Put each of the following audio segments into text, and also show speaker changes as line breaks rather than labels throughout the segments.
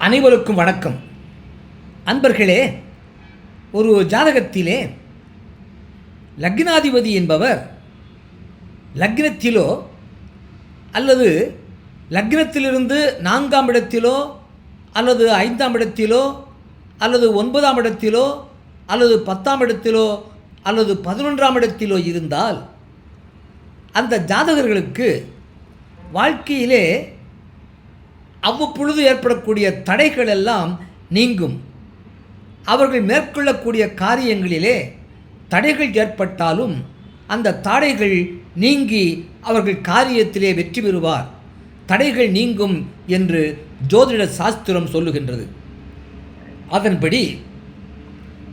அனைவருக்கும் வணக்கம். அன்பர்களே ஒரு ஜாதகத்திலே லக்னாதிபதி என்பவர் லக்னத்திலோ அல்லது லக்னத்திலிருந்து நான்காம் இடத்திலோ அல்லது ஐந்தாம் இடத்திலோ அல்லது ஒன்பதாம் இடத்திலோ அல்லது பத்தாம் இடத்திலோ அல்லது பதினொன்றாம் இடத்திலோ இருந்தால் அந்த ஜாதகர்களுக்கு வாழ்க்கையிலே அவ்வப்பொழுது ஏற்படக்கூடிய தடைகள் எல்லாம் நீங்கும். அவர்கள் மேற்கொள்ளக்கூடிய காரியங்களிலே தடைகள் ஏற்பட்டாலும் அந்த தடைகள் நீங்கி அவர்கள் காரியத்திலே வெற்றி பெறுவார். தடைகள் நீங்கும் என்று ஜோதிட சாஸ்திரம் சொல்லுகின்றது. அதன்படி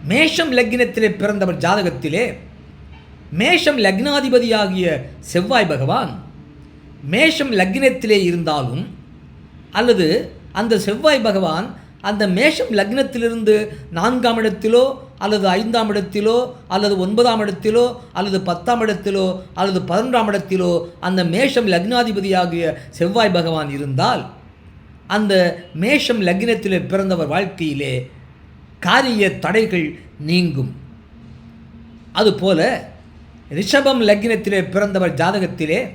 மேஷம் லக்னத்திலே பிறந்தவர் ஜாதகத்திலே மேஷம் லக்னாதிபதியாகிய செவ்வாய் பகவான் மேஷம் லக்னத்திலே இருந்தாலும் அல்லது அந்த செவ்வாய் பகவான் அந்த மேஷம் லக்னத்திலிருந்து நான்காம் இடத்திலோ அல்லது ஐந்தாம் இடத்திலோ அல்லது ஒன்பதாம் இடத்திலோ அல்லது பத்தாம் இடத்திலோ அல்லது பதினொன்றாம் இடத்திலோ அந்த மேஷம் லக்னாதிபதியாகிய செவ்வாய் பகவான் இருந்தால் அந்த மேஷம் லக்னத்திலே பிறந்தவர் வாழ்க்கையிலே காரிய தடைகள் நீங்கும். அதுபோல ரிஷபம் லக்னத்திலே பிறந்தவர் ஜாதகத்திலே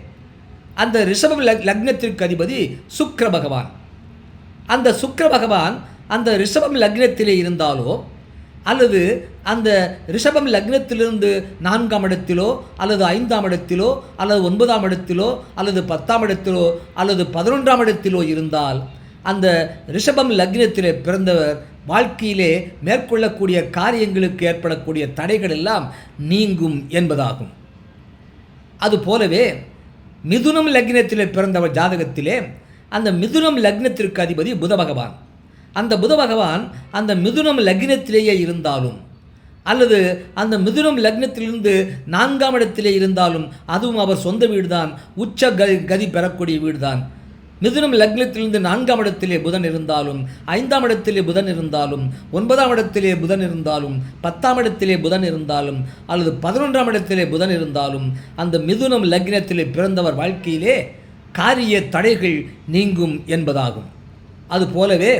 அந்த ரிஷபம் லக்னத்திற்கு அதிபதி சுக்கர பகவான். அந்த சுக்கர பகவான் அந்த ரிஷபம் லக்னத்திலே இருந்தாலோ அல்லது அந்த ரிஷபம் லக்னத்திலிருந்து நான்காம் இடத்திலோ அல்லது ஐந்தாம் இடத்திலோ அல்லது ஒன்பதாம் இடத்திலோ அல்லது பத்தாம் இடத்திலோ அல்லது பதினொன்றாம் இடத்திலோ இருந்தால் அந்த ரிஷபம் லக்னத்திலே பிறந்தவர் வாழ்க்கையிலே மேற்கொள்ளக்கூடிய காரியங்களுக்கு ஏற்படக்கூடிய தடைகள் எல்லாம் நீங்கும் என்பதாகும். அதுபோலவே மிதுனம் லக்னத்திலே பிறந்தவர் ஜாதகத்திலே அந்த மிதுனம் லக்னத்திற்கு அதிபதி புத பகவான். அந்த புத பகவான் அந்த மிதுனம் லக்னத்திலேயே இருந்தாலும் அல்லது அந்த மிதுனம் லக்னத்திலிருந்து நான்காம் இடத்திலே இருந்தாலும் அதுவும் அவர் சொந்த வீடுதான். உச்ச கதி கதி பெறக்கூடிய வீடுதான். மிதுனம் லக்னத்திலிருந்து நான்காம் இடத்திலே புதன் இருந்தாலும் ஐந்தாம் இடத்திலே புதன் இருந்தாலும் ஒன்பதாம் இடத்திலே புதன் இருந்தாலும் பத்தாம் இடத்திலே புதன் இருந்தாலும் அல்லது பதினொன்றாம் இடத்திலே புதன் இருந்தாலும் அந்த மிதுனம் லக்னத்திலே பிறந்தவர் வாழ்க்கையிலே காரிய தடைகள் நீங்கும் என்பதாகும். அதுபோலவே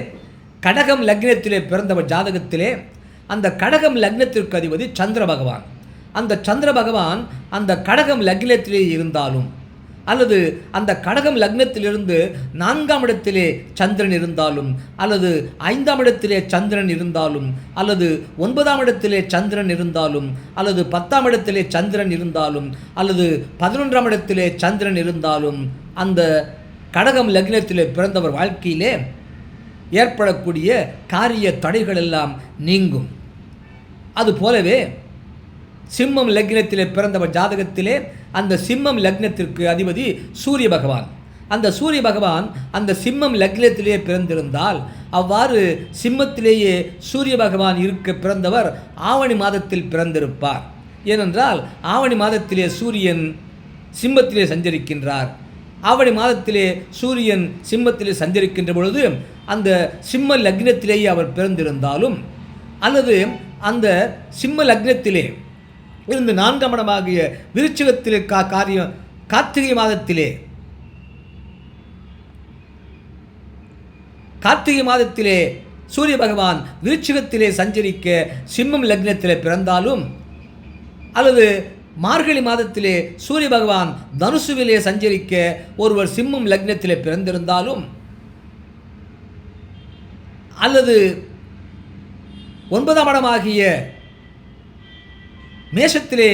கடகம் லக்னத்திலே பிறந்தவர் ஜாதகத்திலே அந்த கடகம் லக்னத்திற்கு அதிபதி சந்திர பகவான். அந்த சந்திர பகவான் அந்த கடகம் லக்னத்திலே இருந்தாலும் அல்லது அந்த கடகம் லக்னத்திலிருந்து நான்காம் இடத்திலே சந்திரன் இருந்தாலும் அல்லது ஐந்தாம் இடத்திலே சந்திரன் இருந்தாலும் அல்லது ஒன்பதாம் இடத்திலே சந்திரன் இருந்தாலும் அல்லது பத்தாம் இடத்திலே சந்திரன் இருந்தாலும் அல்லது பதினொன்றாம் இடத்திலே சந்திரன் இருந்தாலும் அந்த கடகம் லக்னத்திலே பிறந்தவர் வாழ்க்கையிலே ஏற்படக்கூடிய காரிய தடைகள் எல்லாம் நீங்கும். அதுபோலவே சிம்மம் லக்னத்திலே பிறந்தவர் ஜாதகத்திலே அந்த சிம்மம் லக்னத்திற்கு அதிபதி சூரிய பகவான். அந்த சூரிய பகவான் அந்த சிம்மம் லக்னத்திலே பிறந்திருந்தால் அவ்வாறு சிம்மத்திலேயே சூரிய பகவான் இருக்க பிறந்தவர் ஆவணி மாதத்தில் பிறந்திருப்பார். ஏனென்றால் ஆவணி மாதத்திலே சூரியன் சிம்மத்திலே சஞ்சரிக்கின்றார். ஆவணி மாதத்திலே சூரியன் சிம்மத்திலே சஞ்சரிக்கின்ற பொழுது அந்த சிம்ம லக்னத்திலேயே அவர் பிறந்திருந்தாலும் அல்லது அந்த சிம்ம லக்னத்திலே இருந்து நான்காம் இடமாகிய விருச்சிகத்திலே கா காரியம் கார்த்திகை மாதத்திலே. கார்த்திகை மாதத்திலே சூரிய பகவான் விருச்சிகத்திலே சஞ்சரிக்க சிம்மம் லக்னத்திலே பிறந்தாலும் அல்லது மார்கழி மாதத்திலே சூரிய பகவான் தனுசுவிலே சஞ்சரிக்க ஒருவர் சிம்மம் லக்னத்திலே பிறந்திருந்தாலும் அல்லது ஒன்பதாம் இடமாகிய மேஷத்திலே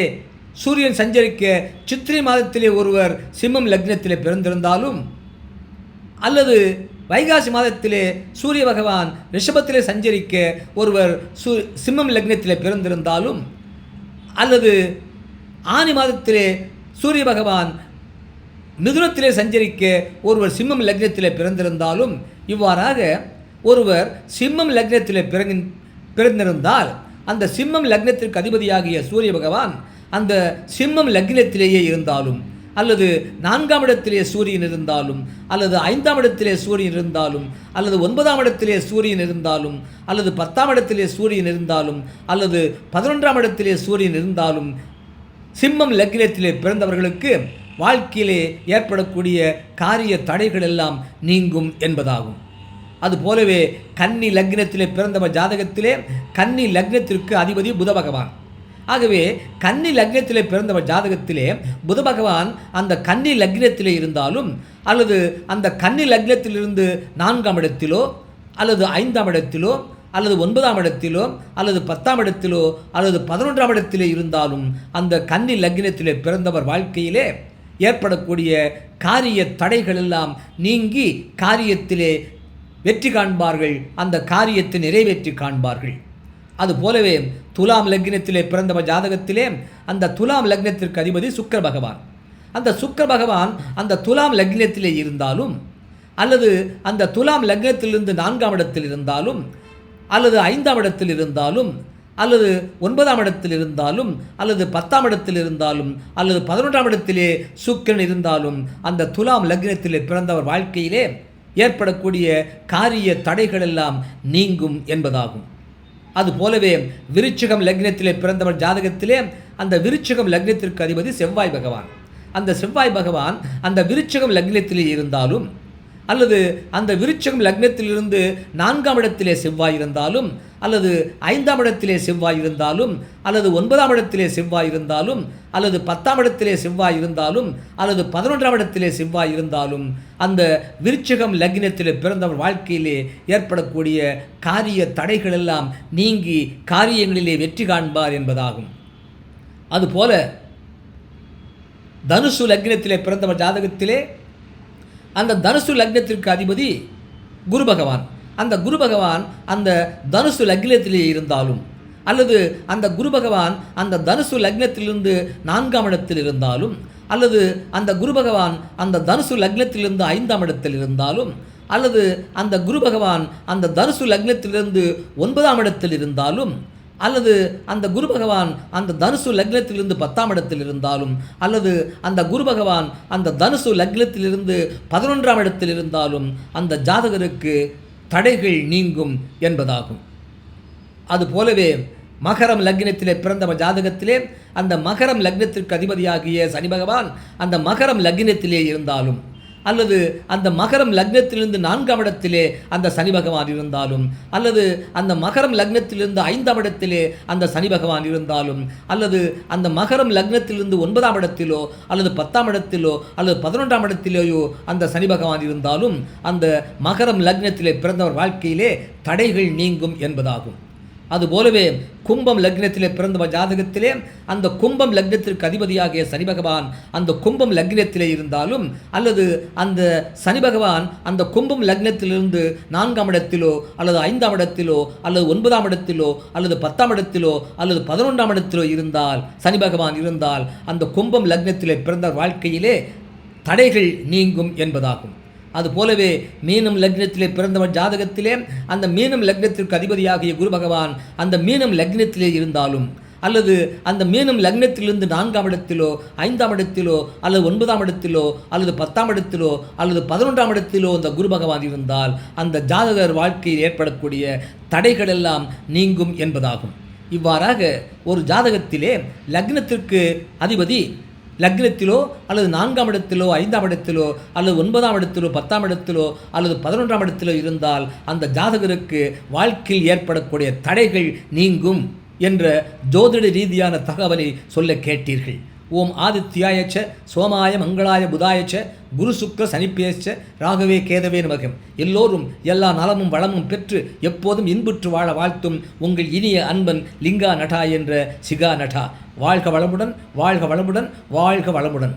சூரியன் சஞ்சரிக்க சித்திரை மாதத்திலே ஒருவர் சிம்மம் லக்னத்திலே பிறந்திருந்தாலும் அல்லது வைகாசி மாதத்திலே சூரிய பகவான் ரிஷபத்திலே சஞ்சரிக்க ஒருவர் சு சிம்மம் லக்னத்திலே பிறந்திருந்தாலும் அல்லது ஆனி மாதத்திலே சூரிய பகவான் மிதுனத்திலே சஞ்சரிக்க ஒருவர் சிம்மம் லக்னத்திலே பிறந்திருந்தாலும் இவ்வாறாக ஒருவர் சிம்மம் லக்னத்திலே பிறகு பிறந்திருந்தால் அந்த சிம்மம் லக்னத்திற்கு அதிபதியாகிய சூரிய பகவான் அந்த சிம்மம் லக்னத்திலேயே இருந்தாலும் அல்லது நான்காம் இடத்திலே சூரியன் இருந்தாலும் அல்லது ஐந்தாம் இடத்திலே சூரியன் இருந்தாலும் அல்லது ஒன்பதாம் இடத்திலே சூரியன் இருந்தாலும் அல்லது பத்தாம் இடத்திலே சூரியன் இருந்தாலும் அல்லது பதினொன்றாம் இடத்திலே சூரியன் இருந்தாலும் சிம்மம் லக்னத்திலே பிறந்தவர்களுக்கு வாழ்க்கையிலே ஏற்படக்கூடிய காரிய தடைகள் எல்லாம் நீங்கும் என்பதாகும். அதுபோலவே கன்னி லக்னத்திலே பிறந்தவர் ஜாதகத்திலே கன்னி லக்னத்திற்கு அதிபதி புத பகவான். ஆகவே கன்னி லக்னத்திலே பிறந்தவர் ஜாதகத்திலே புத பகவான் அந்த கன்னி லக்னத்திலே இருந்தாலும் அல்லது அந்த கன்னி லக்னத்திலிருந்து நான்காம் இடத்திலோ அல்லது ஐந்தாம் இடத்திலோ அல்லது ஒன்பதாம் இடத்திலோ அல்லது பத்தாம் இடத்திலோ அல்லது பதினொன்றாம் இடத்திலே இருந்தாலும் அந்த கன்னி லக்னத்திலே பிறந்தவர் வாழ்க்கையிலே ஏற்படக்கூடிய காரிய தடைகள் எல்லாம் நீங்கி காரியத்திலே வெற்றி காண்பார்கள் அந்த காரியத்தை நிறைவேற்றி காண்பார்கள். அதுபோலவே துலாம் லக்னத்திலே பிறந்தவர் ஜாதகத்திலே அந்த துலாம் லக்னத்திற்கு அதிபதி சுக்கர பகவான். அந்த சுக்கிர பகவான் அந்த துலாம் லக்னத்திலே இருந்தாலும் அல்லது அந்த துலாம் லக்னத்திலிருந்து நான்காம் இடத்தில் இருந்தாலும் அல்லது ஐந்தாம் இடத்தில் இருந்தாலும் அல்லது ஒன்பதாம் இடத்தில் இருந்தாலும் அல்லது பத்தாம் இடத்தில் இருந்தாலும் அல்லது பதினொன்றாம் இடத்திலே சுக்கிரன் இருந்தாலும் அந்த துலாம் லக்னத்திலே பிறந்தவர் வாழ்க்கையிலே ஏற்படக்கூடிய காரிய தடைகள் எல்லாம் நீங்கும் என்பதாகும். அதுபோலவே விருச்சிகம் லக்னத்திலே பிறந்தவர் ஜாதகத்திலே அந்த விருச்சிகம் லக்னத்திற்கு அதிபதி செவ்வாய் பகவான். அந்த செவ்வாய் பகவான் அந்த விருச்சிகம் லக்னத்திலே இருந்தாலும் அல்லது அந்த விருச்சகம் லக்னத்திலிருந்து நான்காம் இடத்திலே செவ்வாய் இருந்தாலும் அல்லது ஐந்தாம் இடத்திலே செவ்வாய் இருந்தாலும் அல்லது ஒன்பதாம் இடத்திலே செவ்வாய் இருந்தாலும் அல்லது பத்தாம் இடத்திலே செவ்வாய் இருந்தாலும் அல்லது பதினொன்றாம் இடத்திலே செவ்வாய் இருந்தாலும் அந்த விருச்சகம் லக்னத்தில் பிறந்தவர் வாழ்க்கையிலே ஏற்படக்கூடிய காரிய தடைகள் எல்லாம் நீங்கி காரியங்களிலே வெற்றி காண்பார் என்பதாகும். அதுபோல தனுசு லக்னத்திலே பிறந்தவர் ஜாதகத்திலே அந்த தனுசு லக்னத்திற்கு அதிபதி குரு பகவான். அந்த குரு பகவான் அந்த தனுசு லக்னத்திலே இருந்தாலும் அல்லது அந்த குரு பகவான் அந்த தனுசு லக்னத்திலிருந்து நான்காம் இடத்தில் இருந்தாலும் அல்லது அந்த குரு பகவான் அந்த தனுசு லக்னத்திலிருந்து ஐந்தாம் இடத்தில் இருந்தாலும் அல்லது அந்த குரு பகவான் அந்த தனுசு லக்னத்திலிருந்து ஒன்பதாம் இடத்தில் இருந்தாலும் அல்லது அந்த குரு பகவான் அந்த தனுசு லக்னத்திலிருந்து பத்தாம் இடத்தில் இருந்தாலும் அல்லது அந்த குரு பகவான் அந்த தனுசு லக்னத்திலிருந்து பதினொன்றாம் இடத்தில் இருந்தாலும் அந்த ஜாதகருக்கு தடைகள் நீங்கும் என்பதாகும். அதுபோலவே மகரம் லக்னத்திலே பிறந்த ஜாதகத்திலே அந்த மகரம் லக்னத்திற்கு அதிபதியாகிய சனி பகவான் அந்த மகரம் லக்னத்திலே இருந்தாலும் அல்லது அந்த மகரம் லக்னத்திலிருந்து நான்காம் இடத்திலே அந்த சனி பகவான் இருந்தாலும் அல்லது அந்த மகரம் லக்னத்திலிருந்து ஐந்தாம் இடத்திலே அந்த சனி பகவான் இருந்தாலும் அல்லது அந்த மகரம் லக்னத்திலிருந்து ஒன்பதாம் இடத்திலோ அல்லது பத்தாம் இடத்திலோ அல்லது பதினொன்றாம் இடத்திலேயோ அந்த சனி பகவான் இருந்தாலும் அந்த மகரம் லக்னத்திலே பிறந்தவர் வாழ்க்கையிலே தடைகள் நீங்கும் என்பதாகும். அதுபோலவே கும்பம் லக்னத்திலே பிறந்த ஜாதகத்திலே அந்த கும்பம் லக்னத்திற்கு அதிபதியாகிய சனி பகவான் அந்த கும்பம் லக்னத்திலே இருந்தாலும் அல்லது அந்த சனி பகவான் அந்த கும்பம் லக்னத்திலிருந்து நான்காம் இடத்திலோ அல்லது ஐந்தாம் இடத்திலோ அல்லது ஒன்பதாம் இடத்திலோ அல்லது பத்தாம் இடத்திலோ அல்லது பதினொன்றாம் இடத்திலோ இருந்தால் சனி பகவான் இருந்தால் அந்த கும்பம் லக்னத்திலே பிறந்த வாழ்க்கையிலே தடைகள் நீங்கும் என்பதாகும். அதுபோலவே மீனம் லக்னத்திலே பிறந்தவன் ஜாதகத்திலே அந்த மீனம் லக்னத்திற்கு அதிபதியாகிய குரு பகவான் அந்த மீனம் லக்னத்திலே இருந்தாலும் அல்லது அந்த மீனம் லக்னத்திலிருந்து நான்காம் இடத்திலோ ஐந்தாம் இடத்திலோ அல்லது ஒன்பதாம் இடத்திலோ அல்லது பத்தாம் இடத்திலோ அல்லது பதினொன்றாம் இடத்திலோ அந்த குரு பகவான் இருந்தால் அந்த ஜாதகர் வாழ்க்கையில் ஏற்படக்கூடிய தடைகள் எல்லாம் நீங்கும் என்பதாகும். இவ்வாறாக ஒரு ஜாதகத்திலே லக்னத்திற்கு அதிபதி லக்னத்திலோ அல்லது நான்காம் இடத்திலோ ஐந்தாம் இடத்திலோ அல்லது ஒன்பதாம் இடத்திலோ பத்தாம் இடத்திலோ அல்லது பதினொன்றாம் இடத்திலோ இருந்தால் அந்த ஜாதகருக்கு வாழ்க்கையில் ஏற்படக்கூடிய தடைகள் நீங்கும் என்ற ஜோதிட ரீதியான தகவலை சொல்ல கேட்டீர்கள். ஓம் ஆதித்யாயச்ச சோமாய மங்களாய புதாயச்ச குரு சுக்கர சனிப்பேச்ச ராகவே கேதவே நமகம். எல்லோரும் எல்லா நலமும் வளமும் பெற்று எப்போதும் இன்புற்று வாழ வாழ்த்தும் உங்கள் இனிய அன்பன் லிங்கா நட்டா என்ற சிகா நட்டா. வாழ்க வளமுடன் வாழ்க வளமுடன் வாழ்க வளமுடன்.